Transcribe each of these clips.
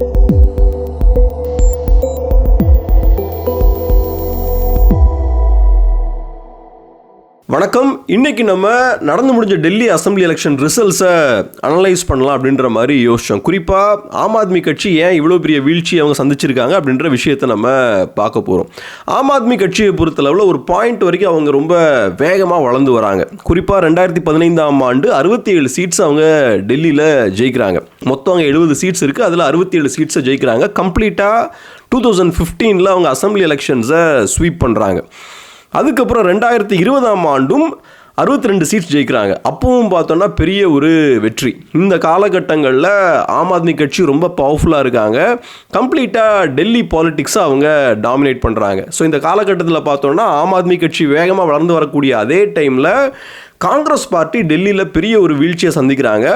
Thank you. வணக்கம். இன்றைக்கி நம்ம நடந்து முடிஞ்ச டெல்லி அசம்பிளி எலெக்ஷன் ரிசல்ட்ஸை அனலைஸ் பண்ணலாம் அப்படின்ற மாதிரி யோசிச்சோம். குறிப்பாக ஆம் ஆத்மி கட்சி ஏன் இவ்வளோ பெரிய வீழ்ச்சி அவங்க சந்திச்சிருக்காங்க அப்படின்ற விஷயத்தை நம்ம பார்க்க போகிறோம் ஆம் ஆத்மி கட்சியை பொறுத்தளவில் ஒரு பாயிண்ட் வரைக்கும் அவங்க ரொம்ப வேகமாக வளர்ந்து வராங்க. குறிப்பாக ரெண்டாயிரத்தி பதினைந்தாம் ஆண்டு அறுபத்தி ஏழு சீட்ஸ் அவங்க டெல்லியில் ஜெயிக்கிறாங்க. மொத்தம் அவங்க எழுபது சீட்ஸ் இருக்குது அதில் அறுபத்தி ஏழு சீட்ஸை ஜெயிக்கிறாங்க. கம்ப்ளீட்டாக டூ தௌசண்ட் ஃபிஃப்டீனில் அவங்க அசம்பிளி எலெக்ஷன்ஸை ஸ்வீப் பண்ணுறாங்க அதுக்கப்புறம் ரெண்டாயிரத்தி இருபதாம் ஆண்டும் அறுபத்தி ரெண்டு சீட்ஸ் ஜெயிக்கிறாங்க. அப்பவும் பார்த்தோன்னா பெரிய ஒரு வெற்றி. இந்த காலகட்டங்களில் ஆம் ஆத்மி கட்சி ரொம்ப பவர்ஃபுல்லாக இருக்காங்க. கம்ப்ளீட்டாக டெல்லி பாலிட்டிக்ஸை அவங்க டாமினேட் பண்ணுறாங்க ஸோ இந்த காலகட்டத்தில் பார்த்தோன்னா ஆம் ஆத்மி கட்சி வேகமாக வளர்ந்து வரக்கூடிய அதே டைமில் காங்கிரஸ் பார்ட்டி டெல்லியில் பெரிய ஒரு வீழ்ச்சியை சந்திக்கிறாங்க.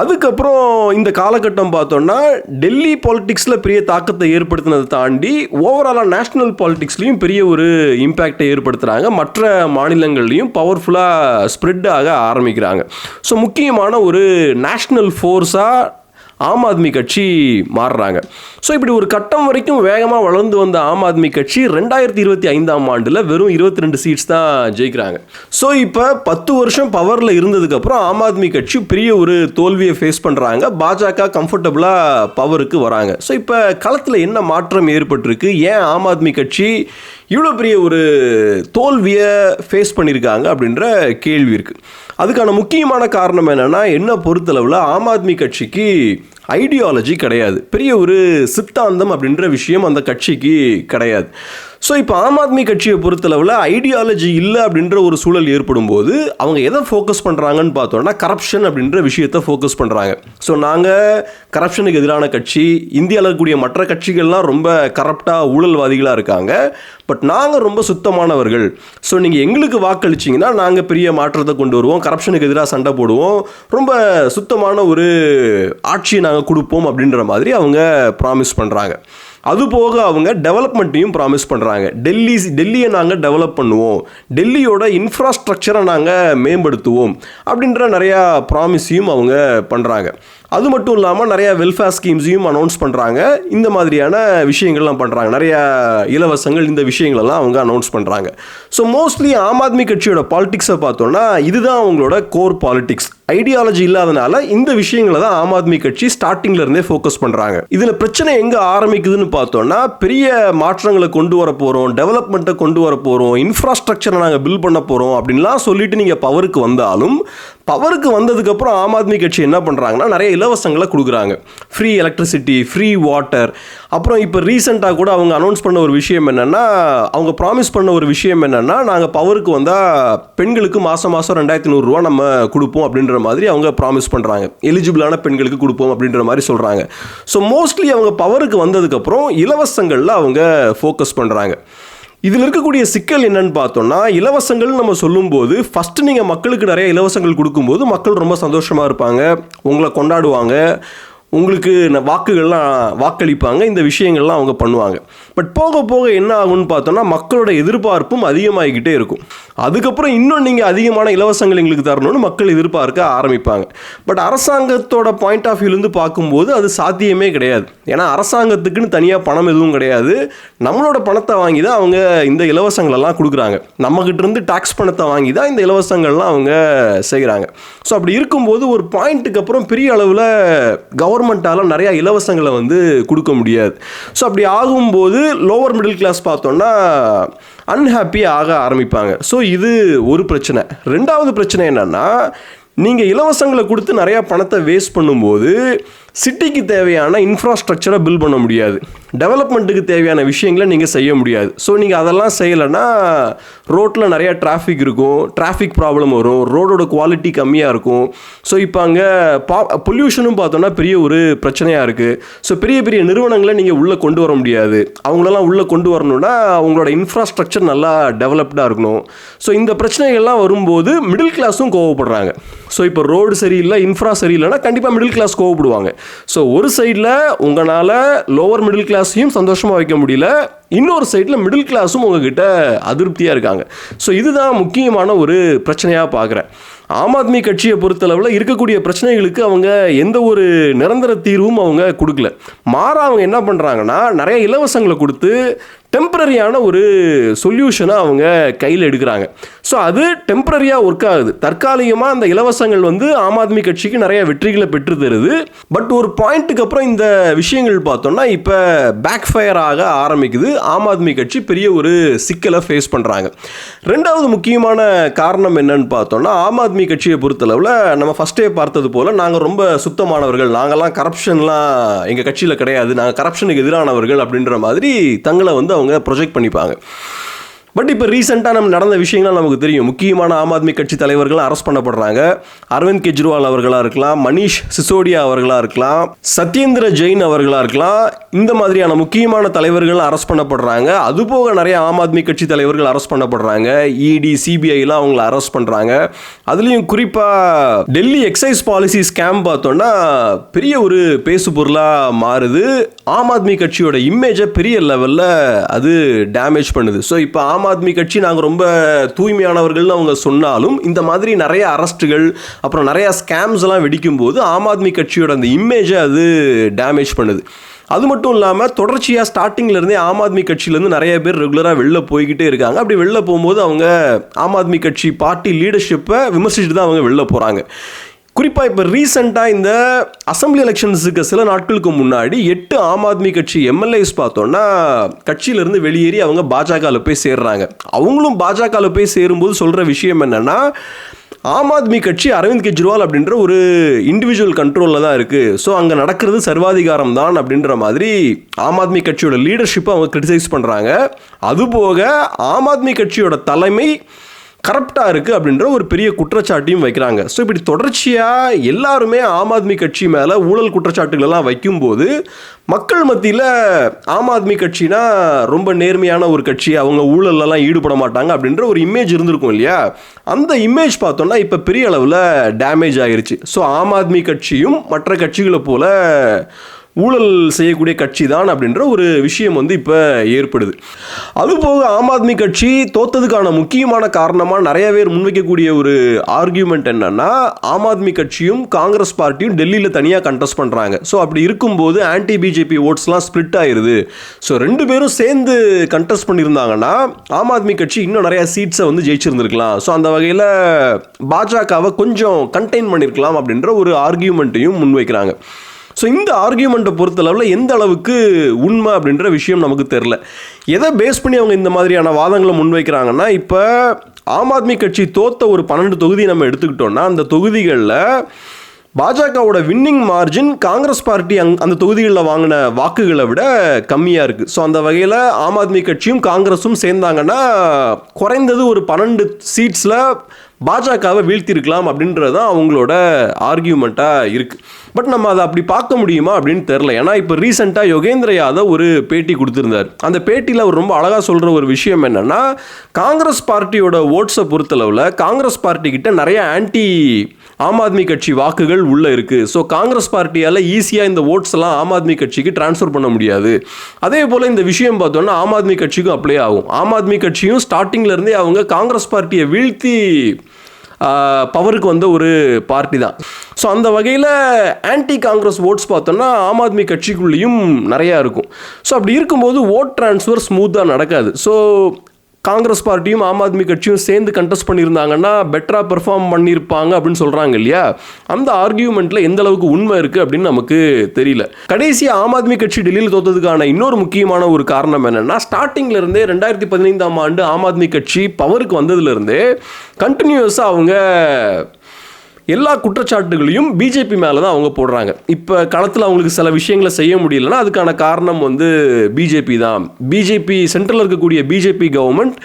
அதுக்கப்புறம் இந்த காலகட்டம் பார்த்தோன்னா டெல்லி பாலிட்டிக்ஸில் பெரிய தாக்கத்தை ஏற்படுத்தினதை தாண்டி ஓவராலாக நேஷ்னல் பாலிட்டிக்ஸ்லேயும் பெரிய ஒரு இம்பேக்டை ஏற்படுத்துகிறாங்க மற்ற மாநிலங்கள்லையும் பவர்ஃபுல்லாக ஸ்ப்ரெட் ஆக ஆரம்பிக்கிறாங்க. ஸோ முக்கியமான ஒரு நேஷ்னல் ஃபோர்ஸாக ஆம் ஆத்மி கட்சி மாறுறாங்க. ஸோ இப்படி ஒரு கட்டம் வரைக்கும் வேகமாக வளர்ந்து வந்த ஆம் ஆத்மி கட்சி ரெண்டாயிரத்தி இருபத்தி ஐந்தாம் ஆண்டில் வெறும் இருபத்தி ரெண்டு சீட்ஸ் தான் ஜெயிக்கிறாங்க. ஸோ இப்போ பத்து வருஷம் பவரில் இருந்ததுக்கப்புறம் ஆம் ஆத்மி கட்சி பெரிய ஒரு தோல்வியை ஃபேஸ் பண்ணுறாங்க பாஜக கம்ஃபர்டபுளாக பவருக்கு வராங்க. ஸோ இப்போ களத்தில் என்ன மாற்றம் ஏற்பட்டிருக்கு? ஏன் ஆம் ஆத்மி கட்சி இவ்வளோ பெரிய ஒரு தோல்வியை ஃபேஸ் பண்ணியிருக்காங்க அப்படின்ற கேள்வி இருக்குது அதுக்கான முக்கியமான காரணம் என்னென்னா என்ன பொறுத்தளவில் ஆம் ஆத்மி கட்சிக்கு ஐடியாலஜி கிடையாது. பெரிய ஒரு சித்தாந்தம் அப்படின்ற விஷயம் அந்த கட்சிக்கு கிடையாது. ஸோ இப்போ ஆம் ஆத்மி கட்சியை பொறுத்தளவில் ஐடியாலஜி இல்லை அப்படின்ற ஒரு சூழல் ஏற்படும் போது அவங்க எதை ஃபோக்கஸ் பண்ணுறாங்கன்னு பார்த்தோன்னா கரப்ஷன் அப்படின்ற விஷயத்தை ஃபோக்கஸ் பண்ணுறாங்க ஸோ நாங்கள் கரப்ஷனுக்கு எதிரான கட்சி இந்தியாவில் இருக்கக்கூடிய மற்ற கட்சிகள்லாம் ரொம்ப கரப்டாக ஊழல்வாதிகளாக இருக்காங்க. பட் நாங்கள் ரொம்ப சுத்தமானவர்கள். ஸோ நீங்கள் எங்களுக்கு வாக்களிச்சிங்கன்னா நாங்கள் பெரிய மாற்றத்தை கொண்டு வருவோம். கரப்ஷனுக்கு எதிராக சண்டை போடுவோம். ரொம்ப சுத்தமான ஒரு ஆட்சியை நாங்கள் கொடுப்போம் அப்படின்ற மாதிரி அவங்க ப்ராமிஸ் பண்ணுறாங்க அது போக அவங்க டெவலப்மெண்ட்டையும் ப்ராமிஸ் பண்ணுறாங்க டெல்லி டெல்லியை நாங்கள் டெவலப் பண்ணுவோம். டெல்லியோட இன்ஃப்ராஸ்ட்ரக்சரை நாங்கள் மேம்படுத்துவோம். அப்படின்ற நிறையா ப்ராமிஸையும் அவங்க பண்ணுறாங்க அது மட்டும் இல்லாமல் நிறையா வெல்ஃபேர் ஸ்கீம்ஸையும் அனௌன்ஸ் பண்ணுறாங்க இந்த மாதிரியான விஷயங்கள்லாம் பண்ணுறாங்க நிறையா இலவசங்கள் இந்த விஷயங்களெல்லாம் அவங்க அனௌன்ஸ் பண்ணுறாங்க ஸோ மோஸ்ட்லி ஆம் ஆத்மி கட்சியோட பாலிடிக்ஸை பார்த்தோன்னா இதுதான் அவங்களோட கோர் பாலிடிக்ஸ் ஐடியாலஜி இல்லாதனால இந்த விஷயங்களை தான் ஆம் ஆத்மி கட்சி ஸ்டார்டிங்ல இருந்தே ஃபோக்கஸ் பண்ணுறாங்க இதில் பிரச்சனை எங்கே ஆரம்பிக்குதுன்னு பார்த்தோன்னா பெரிய மாற்றங்களை கொண்டு வர போறோம் டெவலப்மெண்ட்டை கொண்டு வர போறோம் இன்ஃப்ராஸ்ட்ரக்சரை நாங்கள் பில்ட் பண்ண போகிறோம் அப்படின்லாம் சொல்லிட்டு நீங்கள் பவருக்கு வந்தாலும் பவருக்கு வந்ததுக்கப்புறம் ஆம் ஆத்மி கட்சி என்ன பண்ணுறாங்கன்னா நிறைய இலவசங்களை கொடுக்குறாங்க. ஃப்ரீ எலக்ட்ரிசிட்டி ஃப்ரீ வாட்டர் அப்புறம் இப்போ ரீசெண்டாக கூட அவங்க அனௌன்ஸ் பண்ண ஒரு விஷயம் என்னென்னா அவங்க ப்ராமிஸ் பண்ண ஒரு விஷயம் என்னென்னா நாங்கள் பவருக்கு வந்தால் பெண்களுக்கு மாதம் மாதம் ரெண்டாயிரத்தி நூறுரூவா நம்ம கொடுப்போம் அப்படின்ற மாதிரி அவங்க ப்ராமிஸ் பண்ணுறாங்க எலிஜிபிளான பெண்களுக்கு கொடுப்போம் அப்படின்ற மாதிரி சொல்கிறாங்க ஸோ மோஸ்ட்லி அவங்க பவருக்கு வந்ததுக்கப்புறம் இலவசங்களில் அவங்க ஃபோக்கஸ் பண்ணுறாங்க இதில் இருக்கக்கூடிய சிக்கல் என்னன்னு பார்த்தோம்னா இலவசங்கள் நம்ம சொல்லும்போது ஃபஸ்ட்டு நீங்கள் மக்களுக்கு நிறைய இலவசங்கள் கொடுக்கும்போது மக்கள் ரொம்ப சந்தோஷமாக இருப்பாங்க உங்களை கொண்டாடுவாங்க உங்களுக்கு வாக்குகள்லாம் வாக்களிப்பாங்க இந்த விஷயங்கள்லாம் அவங்க பண்ணுவாங்க. பட் போக போக என்ன ஆகும்னு பார்த்தோம்னா மக்களோட எதிர்பார்ப்பும் அதிகமாகிக்கிட்டே இருக்கும். அதுக்கப்புறம் இன்னும் நீங்கள் அதிகமான இலவசங்கள் எங்களுக்கு தரணும்னு மக்கள் எதிர்பார்க்க ஆரம்பிப்பாங்க. பட் அரசாங்கத்தோட பாயிண்ட் ஆஃப் வியூலேருந்து பார்க்கும்போது அது சாத்தியமே கிடையாது. ஏன்னா அரசாங்கத்துக்குன்னு தனியாக பணம் எதுவும் கிடையாது. நம்மளோட பணத்தை வாங்கி தான் அவங்க இந்த இலவசங்களெல்லாம் கொடுக்குறாங்க. நம்மக்கிட்டேருந்து இருந்து பணத்தை வாங்கி தான் இந்த இலவசங்கள்லாம் அவங்க செய்கிறாங்க. ஸோ அப்படி இருக்கும்போது ஒரு பாயிண்ட்டுக்கு அப்புறம் பெரிய அளவில் கவர்மெண்ட்டால் நிறையா இலவசங்களை வந்து கொடுக்க முடியாது. ஸோ அப்படி ஆகும்போது லோவர் மிடில் கிளாஸ் பார்த்தோன்னா அன்ஹாப்பி ஆக ஆரம்பிப்பாங்க. ஸோ இது ஒரு பிரச்சனை. ரெண்டாவது பிரச்சனை என்னன்னா நீங்கள் இலவசங்களை கொடுத்து நிறையா பணத்தை வேஸ்ட் பண்ணும்போது சிட்டிக்கு தேவையான இன்ஃப்ராஸ்ட்ரக்சரை பில்ட் பண்ண முடியாது. டெவலப்மெண்ட்டுக்கு தேவையான விஷயங்களை நீங்கள் செய்ய முடியாது. ஸோ நீங்கள் அதெல்லாம் செய்யலைன்னா ரோட்டில் நிறையா டிராஃபிக் இருக்கும். டிராஃபிக் ப்ராப்ளம் வரும். ரோடோட குவாலிட்டி கம்மியாக இருக்கும். ஸோ இப்போ அங்கே பா பொல்யூஷனும் பார்த்தோன்னா பெரிய ஒரு பிரச்சனையாக இருக்குது ஸோ பெரிய பெரிய நிறுவனங்களை நீங்கள் உள்ளே கொண்டு வர முடியாது. அவங்களெல்லாம் உள்ளே கொண்டு வரணும்னா அவங்களோட இன்ஃப்ராஸ்ட்ரக்சர் நல்லா டெவலப்டாக இருக்கணும். ஸோ இந்த பிரச்சனைகள்லாம் வரும்போது மிடில் கிளாஸும் கோவப்படுறாங்க. ஸோ இப்போ ரோடு சரியில்லை இன்ஃப்ரா சரியில்லைன்னா கண்டிப்பாக மிடில் கிளாஸ் கோவப்படுவாங்க. ஸோ ஒரு சைடில் உங்களால் லோவர் மிடில் கிளாஸையும் சந்தோஷமாக வைக்க முடியல. இன்னொரு சைடில் மிடில் கிளாஸும் உங்ககிட்ட அதிருப்தியாக இருக்காங்க. ஸோ இதுதான் முக்கியமான ஒரு பிரச்சனையாக பார்க்குறேன் ஆம் ஆத்மி கட்சியை பொறுத்தளவில் இருக்கக்கூடிய பிரச்சனைகளுக்கு அவங்க எந்த ஒரு நிரந்தர தீர்வும் அவங்க கொடுக்கல. மாற அவங்க என்ன பண்ணுறாங்கன்னா நிறைய இலவசங்களை கொடுத்து டெம்பரரியான ஒரு சொல்யூஷனை அவங்க கையில் எடுக்கிறாங்க. ஸோ அது டெம்பரரியாக ஒர்க் ஆகுது. தற்காலிகமாக அந்த இலவசங்கள் வந்து ஆம் ஆத்மி கட்சிக்கு நிறைய வெற்றிகளை பெற்று தருது. பட் ஒரு பாயிண்ட்டுக்கு அப்புறம் இந்த விஷயங்கள் பார்த்தோம்னா இப்போ பேக் ஃபயர் ஆக ஆரம்பிக்குது. ஆம் ஆத்மி கட்சி பெரிய ஒரு சிக்கலை ஃபேஸ் பண்ணுறாங்க ரெண்டாவது முக்கியமான காரணம் என்னன்னு பார்த்தோம்னா ஆம் ஆத்மி கட்சியை பொறுத்தளவில் நம்ம ஃபஸ்ட்டே பார்த்தது போல் நாங்கள் ரொம்ப சுத்தமானவர்கள். நாங்கள்லாம் கரப்ஷன்லாம் எங்கள் கட்சியில் கிடையாது. நாங்கள் கரப்ஷனுக்கு எதிரானவர்கள் அப்படின்ற மாதிரி தங்களை வந்து அவங்க ப்ரொஜெக்ட் பண்ணிப்பாங்க. பட் இப்போ ரீசெண்டாக நம்ம நடந்த விஷயங்கள் நமக்கு தெரியும். முக்கியமான ஆம் ஆத்மி கட்சி தலைவர்கள் அரெஸ்ட் பண்ணப்படுறாங்க. அரவிந்த் கெஜ்ரிவால் அவர்களாக இருக்கலாம் மணீஷ் சிசோடியா அவர்களாக இருக்கலாம் சத்யேந்திர ஜெயின் அவர்களாக இருக்கலாம். இந்த மாதிரியான முக்கியமான தலைவர்கள் அரெஸ்ட் பண்ணப்படுறாங்க. அதுபோக நிறைய ஆம் ஆத்மி கட்சி தலைவர்கள் அரெஸ்ட் பண்ணப்படுறாங்க. இடி சிபிஐலாம் அவங்கள அரெஸ்ட் பண்ணுறாங்க அதுலேயும் குறிப்பாக டெல்லி எக்ஸைஸ் பாலிசி ஸ்கேம் பார்த்தோன்னா பெரிய ஒரு பேசு பொருளாக மாறுது. ஆம் ஆத்மி கட்சியோட இமேஜை பெரிய லெவலில் அது டேமேஜ் பண்ணுது. ஸோ இப்போ ஆம் ஆம் ஆத்மி கட்சி நாங்கள் ரொம்ப தூய்மையானவர்கள்னு அவங்க சொன்னாலும் இந்த மாதிரி நிறைய அரெஸ்ட்டுகள் அப்புறம் நிறைய ஸ்கேம்ஸ் எல்லாம் வெடிக்கும்போது ஆம் ஆத்மி கட்சியோட அந்த இமேஜை அது டேமேஜ் பண்ணுது. அது மட்டும் இல்லாமல் தொடர்ச்சியாக ஸ்டார்டிங்லேருந்தே ஆம் ஆத்மி கட்சியிலேருந்து நிறைய பேர் ரெகுலராக வெளில போய்கிட்டே இருக்காங்க. அப்படி வெளில போகும்போது அவங்க ஆம் ஆத்மி கட்சி பார்ட்டி லீடர்ஷிப்பை விமர்சிச்சுட்டு தான் அவங்க வெளில போகிறாங்க குறிப்பாக இப்போ ரீசெண்டாக இந்த அசம்பிளி எலெக்ஷன்ஸுக்கு சில நாட்களுக்கு முன்னாடி எட்டு ஆம் ஆத்மி கட்சி எம்எல்ஏஸ் பார்த்தோன்னா கட்சியிலேருந்து வெளியேறி அவங்க பாஜகவில் போய் சேர்றாங்க. அவங்களும் பாஜகவில் போய் சேரும்போது சொல்கிற விஷயம் என்னென்னா ஆம் ஆத்மி கட்சி அரவிந்த் கெஜ்ரிவால் அப்படின்ற ஒரு இண்டிவிஜுவல் கண்ட்ரோலில் தான் இருக்குது ஸோ அங்கே நடக்கிறது சர்வாதிகாரம் தான் அப்படின்ற மாதிரி ஆம் ஆத்மி கட்சியோட லீடர்ஷிப்பை அவங்க கிரிட்டிசைஸ் பண்ணுறாங்க அதுபோக ஆம் ஆத்மி கட்சியோட தலைமை கரப்டாக இருக்குது அப்படின்ற ஒரு பெரிய குற்றச்சாட்டையும் வைக்கிறாங்க. ஸோ இப்படி தொடர்ச்சியாக எல்லாருமே ஆம் ஆத்மி கட்சி மேலே ஊழல் குற்றச்சாட்டுகளெல்லாம் வைக்கும்போது மக்கள் மத்தியில் ஆம் ஆத்மி கட்சினா ரொம்ப நேர்மையான ஒரு கட்சி அவங்க ஊழல்லலாம் ஈடுபட மாட்டாங்க அப்படின்ற ஒரு இமேஜ் இருந்திருக்கும் இல்லையா? அந்த இமேஜ் பார்த்தோன்னா இப்போ பெரிய அளவில் டேமேஜ் ஆகிருச்சு ஸோ ஆம் ஆத்மி கட்சியும் மற்ற கட்சிகளை போல ஊழல் செய்யக்கூடிய கட்சி தான் அப்படின்ற ஒரு விஷயம் வந்து இப்போ ஏற்படுது. அதுபோக ஆம் ஆத்மி கட்சி தோத்ததுக்கான முக்கியமான காரணமாக நிறைய பேர் முன்வைக்கக்கூடிய ஒரு ஆர்கியூமெண்ட் என்னன்னா ஆம் ஆத்மி கட்சியும் காங்கிரஸ் பார்ட்டியும் டெல்லியில் தனியாக கண்டெஸ்ட் பண்ணுறாங்க ஸோ அப்படி இருக்கும்போது ஆன்டி பிஜேபி ஓட்ஸ்லாம் ஸ்ப்ளிட் ஆயிருது. ஸோ ரெண்டு பேரும் சேர்ந்து கண்டெஸ்ட் பண்ணியிருந்தாங்கன்னா ஆம் ஆத்மி கட்சி இன்னும் நிறையா சீட்ஸை வந்து ஜெயிச்சிருந்துருக்கலாம். ஸோ அந்த வகையில் பாஜகவை கொஞ்சம் கண்டெயின் பண்ணியிருக்கலாம் அப்படின்ற ஒரு ஆர்கியூமெண்ட்டையும் முன்வைக்கிறாங்க. ஸோ இந்த ஆர்கியூமெண்ட்டை பொறுத்தளவில் எந்த அளவுக்கு உண்மை அப்படின்ற விஷயம் நமக்கு தெரில எதை பேஸ் பண்ணி அவங்க இந்த மாதிரியான வாதங்களை முன்வைக்கிறாங்கன்னா இப்போ ஆம் ஆத்மி கட்சி தோத்த ஒரு பன்னெண்டு தொகுதி நம்ம எடுத்துக்கிட்டோம்னா அந்த தொகுதிகளில் பாஜகவோட வின்னிங் மார்ஜின் காங்கிரஸ் பார்ட்டி அங் அந்த தொகுதிகளில் வாங்கின வாக்குகளை விட கம்மியாக இருக்குது ஸோ அந்த வகையில் ஆம் ஆத்மி கட்சியும் காங்கிரஸும் சேர்ந்தாங்கன்னா குறைந்தது ஒரு பன்னெண்டு சீட்ஸில் பாஜகவை வீழ்த்திருக்கலாம் அப்படின்றது தான் அவங்களோட ஆர்கியூமெண்ட்டாக இருக்குது பட் நம்ம அதை அப்படி பார்க்க முடியுமா அப்படின்னு தெரில ஏன்னா இப்போ ரீசெண்டாக யோகேந்திர யாதவ் ஒரு பேட்டி கொடுத்துருந்தார். அந்த பேட்டியில் அவர் ரொம்ப அழகாக சொல்கிற ஒரு விஷயம் என்னென்னா காங்கிரஸ் பார்ட்டியோட ஓட்ஸை பொறுத்தளவில் காங்கிரஸ் பார்ட்டிக்கிட்ட நிறைய ஆன்டி ஆம் ஆத்மி கட்சி வாக்குகள் உள்ளே இருக்குது ஸோ காங்கிரஸ் பார்ட்டியால் ஈஸியாக இந்த ஓட்ஸ் எல்லாம் ஆம் ஆத்மி கட்சிக்கு ட்ரான்ஸ்ஃபர் பண்ண முடியாது. அதே போல் இந்த விஷயம் பார்த்தோன்னா ஆம் ஆத்மி கட்சிக்கும் அப்ளை ஆகும். ஆம் ஆத்மி கட்சியும் ஸ்டார்டிங்லேருந்தே அவங்க காங்கிரஸ் பார்ட்டியை வீழ்த்தி பவருக்கு வந்த ஒரு பார்ட்டி தான். ஸோ அந்த வகையில் ஆன்டி காங்கிரஸ் ஓட்ஸ் பார்த்தோம்னா ஆம் ஆத்மி கட்சிக்குள்ளேயும் நிறையா இருக்கும். ஸோ அப்படி இருக்கும்போது ஓட் ட்ரான்ஸ்ஃபர் ஸ்மூத்தாக நடக்காது. ஸோ காங்கிரஸ் பார்ட்டியும் ஆம் ஆத்மி கட்சியும் சேர்ந்து கண்டெஸ்ட் பண்ணியிருந்தாங்கன்னா பெட்டராக பெர்ஃபார்ம் பண்ணியிருப்பாங்க அப்படின்னு சொல்கிறாங்க இல்லையா? அந்த ஆர்கியூமெண்ட்டில் எந்த அளவுக்கு உண்மை இருக்குது அப்படின்னு நமக்கு தெரியல. கடைசியாக ஆம் ஆத்மி கட்சி டெல்லியில் தோத்ததுக்கான இன்னொரு முக்கியமான ஒரு காரணம் என்னென்னா ஸ்டார்டிங்லேருந்தே ரெண்டாயிரத்தி பதினைந்தாம் ஆண்டு ஆம் ஆத்மி கட்சி பவருக்கு வந்ததுலேருந்தே கண்டினியூஸாக அவங்க எல்லா குற்றச்சாட்டுகளையும் பிஜேபி மேலே தான் அவங்க போடுறாங்க. இப்போ களத்தில் அவங்களுக்கு சில விஷயங்களை செய்ய முடியலன்னா அதுக்கான காரணம் வந்து பிஜேபி தான். பிஜேபி சென்ட்ரலில் இருக்கக்கூடிய பிஜேபி கவர்மெண்ட்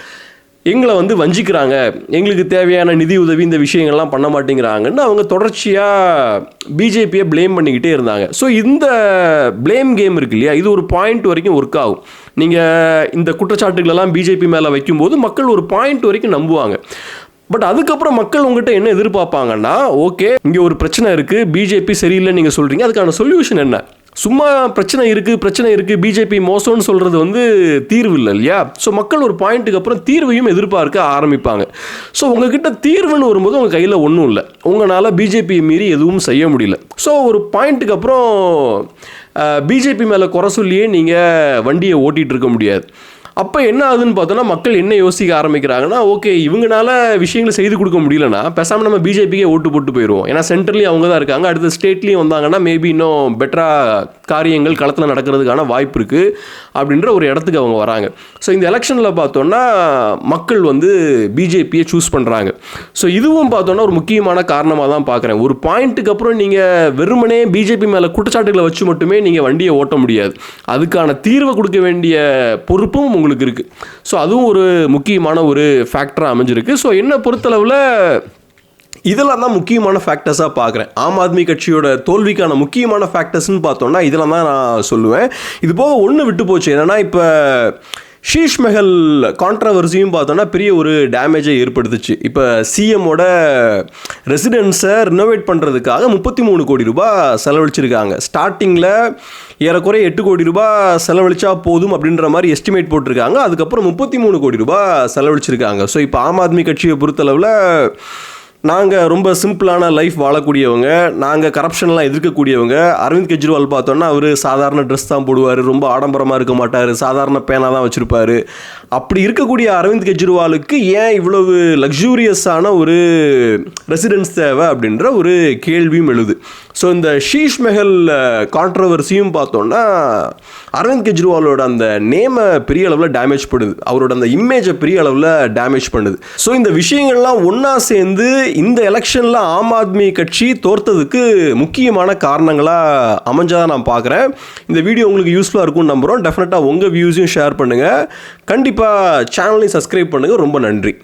எங்களை வந்து வஞ்சிக்கிறாங்க. எங்களுக்கு தேவையான நிதி உதவி இந்த விஷயங்கள்லாம் பண்ண மாட்டேங்கிறாங்கன்னு அவங்க தொடர்ச்சியாக பிஜேபியை ப்ளேம் பண்ணிக்கிட்டே இருந்தாங்க. ஸோ இந்த ப்ளேம் கேம் இருக்கு இல்லையா இது ஒரு பாயிண்ட் வரைக்கும் ஒர்க் ஆகும். நீங்கள் இந்த குற்றச்சாட்டுகளெல்லாம் பிஜேபி மேலே வைக்கும்போது மக்கள் ஒரு பாயிண்ட் வரைக்கும் நம்புவாங்க. பட் அதுக்கப்புறம் மக்கள் உங்ககிட்ட என்ன எதிர்பார்ப்பாங்கன்னா ஓகே இங்கே ஒரு பிரச்சனை இருக்குது பிஜேபி சரியில்லை நீங்கள் சொல்கிறீங்க அதுக்கான சொல்யூஷன் என்ன? சும்மா பிரச்சனை இருக்குது பிரச்சனை இருக்குது பிஜேபி மோசம்னு சொல்கிறது வந்து தீர்வு இல்லை இல்லையா? ஸோ மக்கள் ஒரு பாயிண்ட்டுக்கு அப்புறம் தீர்வையும் எதிர்பார்க்க ஆரம்பிப்பாங்க. ஸோ உங்ககிட்ட தீர்வுன்னு வரும்போது உங்கள் கையில் ஒன்றும் இல்லை. உங்களால் பிஜேபி மீறி எதுவும் செய்ய முடியல. ஸோ ஒரு பாயிண்ட்டுக்கு அப்புறம் பிஜேபி மேலே குறை சொல்லியே நீங்கள் வண்டியை ஓட்டிகிட்டு இருக்க முடியாது. அப்போ என்ன ஆகுதுன்னு பார்த்தோன்னா மக்கள் என்ன யோசிக்க ஆரம்பிக்கிறாங்கன்னா ஓகே இவங்கனால விஷயங்களை செய்து கொடுக்க முடியலன்னா பேசாமல் நம்ம பிஜேபிக்கே ஓட்டு போட்டு போயிடுவோம். ஏன்னா சென்ட்ரலையும் அவங்க தான் இருக்காங்க. அடுத்த ஸ்டேட்லேயும் வந்தாங்கன்னா மேபி இன்னும் பெட்டராக காரியங்கள் களத்தில் நடக்கிறதுக்கான வாய்ப்பு இருக்குது அப்படின்ற ஒரு இடத்துக்கு அவங்க வராங்க. ஸோ இந்த எலெக்ஷனில் பார்த்தோன்னா மக்கள் வந்து பிஜேபியை சூஸ் பண்ணுறாங்க ஸோ இதுவும் பார்த்தோன்னா ஒரு முக்கியமான காரணமாக தான் பார்க்குறேன். ஒரு பாயிண்ட்டுக்கு அப்புறம் நீங்கள் வெறுமனே பிஜேபி மேலே குற்றச்சாட்டுகளை வச்சு மட்டுமே நீங்கள் வண்டியை ஓட்ட முடியாது. அதுக்கான தீர்வை கொடுக்க வேண்டிய பொறுப்பும் உங்களுக்கு இருக்குது ஸோ அதுவும் ஒரு முக்கியமான ஒரு ஃபேக்டராக அமைஞ்சிருக்கு. ஸோ என்னை பொறுத்தளவில் இதெல்லாம் தான் முக்கியமான ஃபேக்டர்ஸாக பார்க்குறேன். ஆம் ஆத்மி கட்சியோட தோல்விக்கான முக்கியமான ஃபேக்டர்ஸ்னு பார்த்தோன்னா இதெல்லாம் தான் நான் சொல்லுவேன். இது போக ஒன்று விட்டு போச்சு. என்னென்னா இப்போ ஷீஷ் மெஹல் கான்ட்ரவர்சியும் பார்த்தோன்னா பெரிய ஒரு டேமேஜை ஏற்படுத்துச்சு. இப்போ சிஎம்மோட ரெசிடென்ஸை ரினோவேட் பண்ணுறதுக்காக முப்பத்தி மூணு கோடி ரூபாய் செலவழிச்சிருக்காங்க. ஸ்டார்டிங்கில் ஏறக்குறைய எட்டு கோடி ரூபாய் செலவழிச்சா போதும் அப்படின்ற மாதிரி எஸ்டிமேட் போட்டிருக்காங்க. அதுக்கப்புறம் முப்பத்தி மூணு கோடி ரூபாய் செலவழிச்சிருக்காங்க. ஸோ இப்போ ஆம் ஆத்மி கட்சியை பொறுத்தளவில் நாங்கள் ரொம்ப சிம்பிளான லைஃப் வாழக்கூடியவங்க நாங்கள் கரப்ஷன்லாம் எதிர்க்கக்கூடியவங்க அரவிந்த் கெஜ்ரிவால் பார்த்தோன்னா அவர் சாதாரண ட்ரெஸ் தான் போடுவார் ரொம்ப ஆடம்பரமாக இருக்க மாட்டார் சாதாரண பேனாக தான் வச்சுருப்பார். அப்படி இருக்கக்கூடிய அரவிந்த் கெஜ்ரிவாலுக்கு ஏன் இவ்வளவு லக்ஸூரியஸான ஒரு ரெசிடென்ஸ் தேவை அப்படின்ற ஒரு கேள்வியும் எழுது. ஸோ இந்த ஷீஷ் மெஹல் கான்ட்ரவர்சியும் பார்த்தோன்னா அரவிந்த் கெஜ்ரிவாலோட அந்த நேமை பெரிய அளவில் டேமேஜ் பண்ணுது. அவரோட அந்த இமேஜை பெரிய அளவில் டேமேஜ் பண்ணுது. ஸோ இந்த விஷயங்கள்லாம் ஒன்றா சேர்ந்து இந்த எலெக்ஷனில் ஆம் ஆத்மி கட்சி தோர்த்ததுக்கு முக்கியமான காரணங்களாக அமைஞ்சதாக நான் பார்க்குறேன் இந்த வீடியோ உங்களுக்கு யூஸ்ஃபுல்லாக இருக்கும்னு நம்புகிறோம் டெஃபினட்டாக உங்கள் வியூஸையும் ஷேர் பண்ணுங்கள் கண்டிப்பாக சேனலையும் சப்ஸ்கிரைப் பண்ணுங்கள் ரொம்ப நன்றி.